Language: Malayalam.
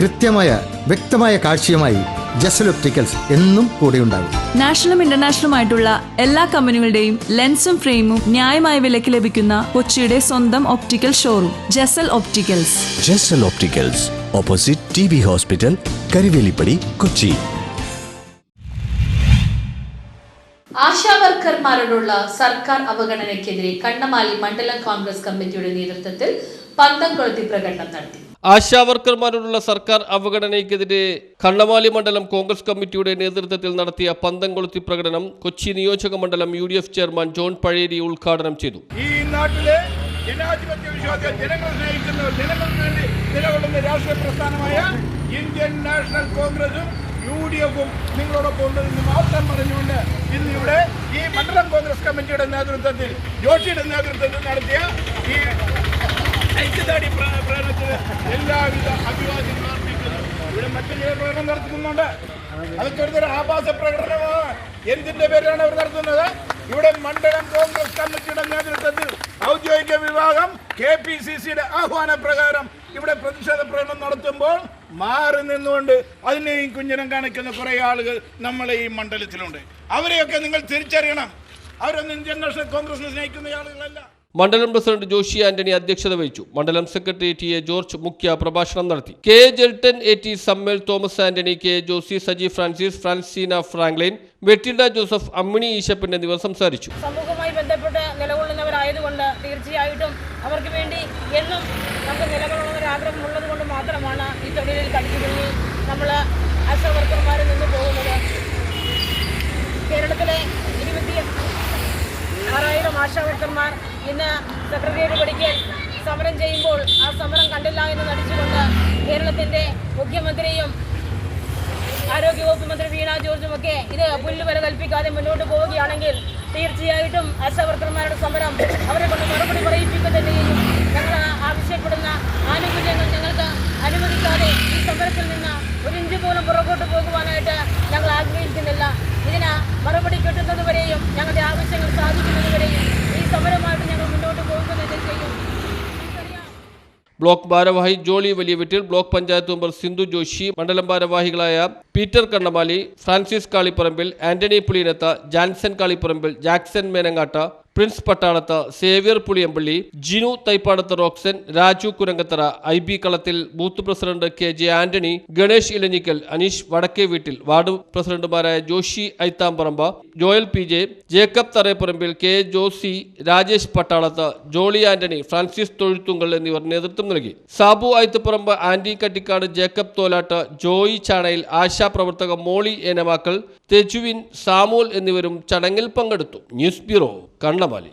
കൃത്യമായ വ്യക്തമായ കാഴ്ചയുമായി ജസൽ ഒപ്റ്റിക്കൽസ് എന്നും കൂടെയുണ്ടാകും. നാഷണലും ഇന്റർനാഷണലും ആയിട്ടുള്ള എല്ലാ കമ്പനികളുടെയും ലെൻസും ഫ്രെയിമും ന്യായമായ വിലയ്ക്ക് ലഭിക്കുന്ന കൊച്ചിയുടെ സ്വന്തം optical showroom Jasal opticals. Jasal opticals opposite T B hospital Karivelippady Kochi. ആശാവർക്കർമാരോടുള്ള സർക്കാർ അവഗണനയ്ക്കെതിരെ കണ്ണമാലി മണ്ഡലം കോൺഗ്രസ് കമ്മിറ്റിയുടെ നേതൃത്വത്തിൽ പന്തംകൊളുത്തി പ്രകടനം നടത്തി. ആശാവർക്കർമാരോടുള്ള സർക്കാർ അവഗണനയ്ക്കെതിരെ കണ്ണമാലി മണ്ഡലം കോൺഗ്രസ് കമ്മിറ്റിയുടെ നേതൃത്വത്തിൽ നടത്തിയ പന്തം കൊളുത്തി പ്രകടനം കൊച്ചി നിയോജക മണ്ഡലം U D F chairman John Pazheri ഉദ്ഘാടനം ചെയ്തു. ഈ നാട്ടിലെ ജനാധിപത്യ വിശ്വാസികൾ ജനങ്ങൾ സ്നേഹിക്കുന്നവർ ജനങ്ങൾക്ക് വേണ്ടി നിലകൊള്ളുന്ന രാഷ്ട്രീയ ഇന്ത്യൻ നാഷണൽ കോൺഗ്രസും യു ഡി എഫും നിങ്ങളോടൊപ്പം ഉണ്ടെന്ന് മാത്രം പറഞ്ഞുകൊണ്ട് ഇന്ന് ഇവിടെ ഈ മണ്ഡലം കോൺഗ്രസ് കമ്മിറ്റിയുടെ നേതൃത്വത്തിൽ ജോഷിയുടെ നേതൃത്വത്തിൽ നടത്തിയ ഈ ഐക്യദാടി പ്ര- പ്രകടനത്തിന് എല്ലാവിധ അഭിവാദ്യങ്ങളും അർപ്പിക്കുന്നു. ഇവിടെ മറ്റു ചില പ്രകടനം നടത്തുന്നുണ്ട് ആഭാസ പ്രകടനമാണ്. എന്തിന്റെ പേരിലാണ് അവർ നടത്തുന്നത്? ഇവിടെ മണ്ഡലം കോൺഗ്രസ് കമ്മിറ്റിയുടെ നേതൃത്വത്തിൽ ഔദ്യോഗിക വിഭാഗം കെ പി സി സിയുടെ ആഹ്വാന പ്രകാരം ഇവിടെ പ്രതിഷേധ പ്രകടനം നടത്തുമ്പോൾ മാറി നിന്നുകൊണ്ട് അതിനെയും കുഞ്ഞിനം കാണിക്കുന്ന കുറെ ആളുകൾ നമ്മളെ ഈ മണ്ഡലത്തിലുണ്ട്. അവരെയൊക്കെ നിങ്ങൾ തിരിച്ചറിയണം. അവരൊന്നും ഇന്ത്യൻ നാഷണൽ കോൺഗ്രസിനെ സ്നേഹിക്കുന്ന ആളുകളല്ല. മണ്ഡലം പ്രസിഡന്റ് ജോഷി ആന്റണി അധ്യക്ഷത വഹിച്ചു. മണ്ഡലം സെക്രട്ടറി ടി എ ജോർജ് മുഖ്യ പ്രഭാഷണം നടത്തി. K Jeltan A T Samuel Thomas Antony K Josy Saji Francis Francina Franklin വെറ്റിൽഡ Joseph Ammini ഈശപ്പൻ എന്നിവർ സംസാരിച്ചു. സമൂഹവുമായി ബന്ധപ്പെട്ട് നിലകൊള്ളുന്നവരായതുകൊണ്ട് തീർച്ചയായിട്ടും അവർക്ക് വേണ്ടി എന്നും നമുക്ക് നിലകൊള്ളണമെന്നൊരാഗ്രഹം ഉള്ളത് കൊണ്ട് മാത്രമാണ് ഈ തൊഴിലിൽ കടിച്ചുപിടി നമ്മൾ ആശാവർക്കർമാരിൽ നിന്ന് പോകുന്നത്. കേരളത്തിലെ ആറായിരം ആശാവർക്കർമാർ ഇന്ന് സെക്രട്ടേറിയറ്റ് പഠിക്കൽ സമരം ചെയ്യുമ്പോൾ ആ സമരം കണ്ടില്ല എന്ന് നടിച്ചുകൊണ്ട് കേരളത്തിന്റെ മുഖ്യമന്ത്രിയും ആരോഗ്യവകുപ്പ് മന്ത്രി വീണ ജോർജും ഒക്കെ ഇത് പുല്ലുവര കൽപ്പിക്കാതെ മുന്നോട്ട് പോവുകയാണെങ്കിൽ തീർച്ചയായിട്ടും ആശാവർക്കർമാരുടെ സമരം അവരെ കൊണ്ട് മറുപടി പറയിപ്പിക്കുക തന്നെ ബ്ലോക്ക് ഭാരവാഹി ജോളി വലിയ വീട്ടിൽ ബ്ലോക്ക് പഞ്ചായത്ത് മെമ്പർ സിന്ധു ജോഷി മണ്ഡലം ഭാരവാഹികളായ Peter Kannamali Francis Kalipparambil Antony Puliyanath Janson Kalipparambil Jackson Menangatt Prince Pattalath Xavier Puliyampilly Jinu Thaippadath Roxan Raju Kurangathara I B Kalathil booth president K J Antony Ganesh Elanjikkal Aneesh Vadakke Veettil ward പ്രസിഡന്റുമാരായ Joshy Aithamparamba Joel P J Jacob Tharayaparambil K Josy Rajesh Pattalath Jolly Antony Francis Thozhuthunkal എന്നിവർ നേതൃത്വം നൽകി. സാബു ഐത്തപ്പറമ്പ് ആന്റി കട്ടിക്കാട് ജേക്കബ് തോലാട്ട് ജോയി ചാണയിൽ ആശാപ്രവർത്തക മോളി ഏനമാക്കൽ തെജുവിൻ സാമൂൽ എന്നിവരും ചടങ്ങിൽ പങ്കെടുത്തു. News bureau Kannamaly